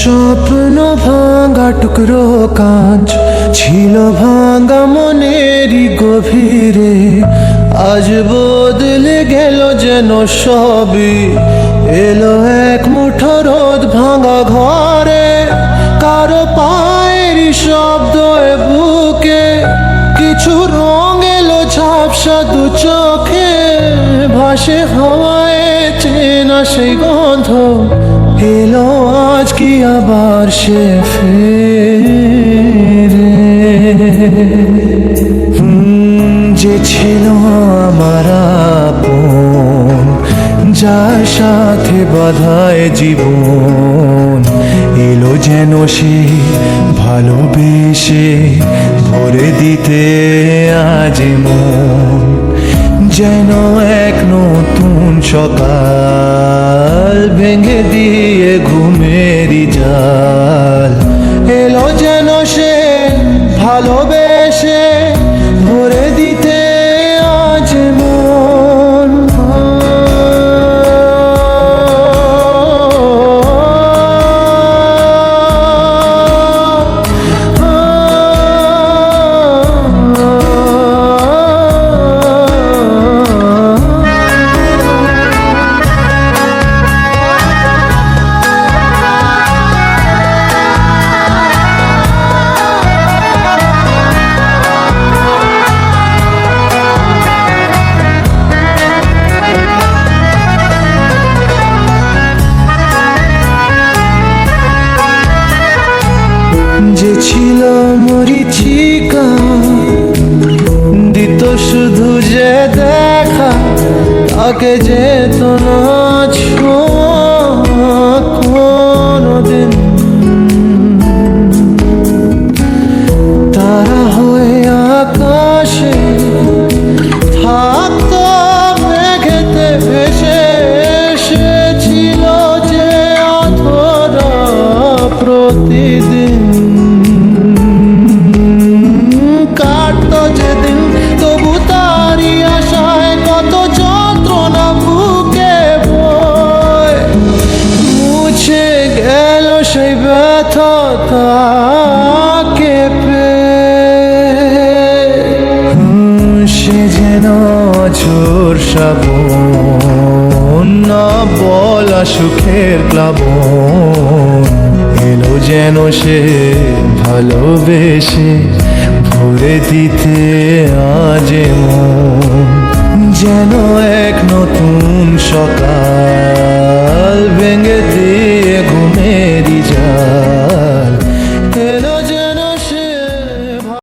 স্বপ্ন ভাঙা টুকরো কাঁচ, ছিল ভাঙা মনেরই গভীরে। আজ বদলে গেল যেন সবই, এলো এক মুঠো রোদ ভাঙা ঘরে। কারও পায়ের শব্দ বুকে, কিছু রং এলো ঝাপসা দু চোখে। ভাসে হওয়ায় চেনা সেই গন্ধ আবার সে ফেরে। যে ছিল আমার যার সাথে বাধায় জীবন এলো যেন সে ভালোবেসে ভরে দিতে আজ মন যেন এক নতুন সকাল ভেঙে দিয়ে ভালোবেসে মরিচিকা দিত শুধু যে দেখা তাকে যেত না ছোঁয়া। সেই ব্যথা সে যেন ছোর শ্রাবণ না বলা সুখের প্লাবন। এলো যেন সে ভালোবেসে ভরে দিতে আজ মন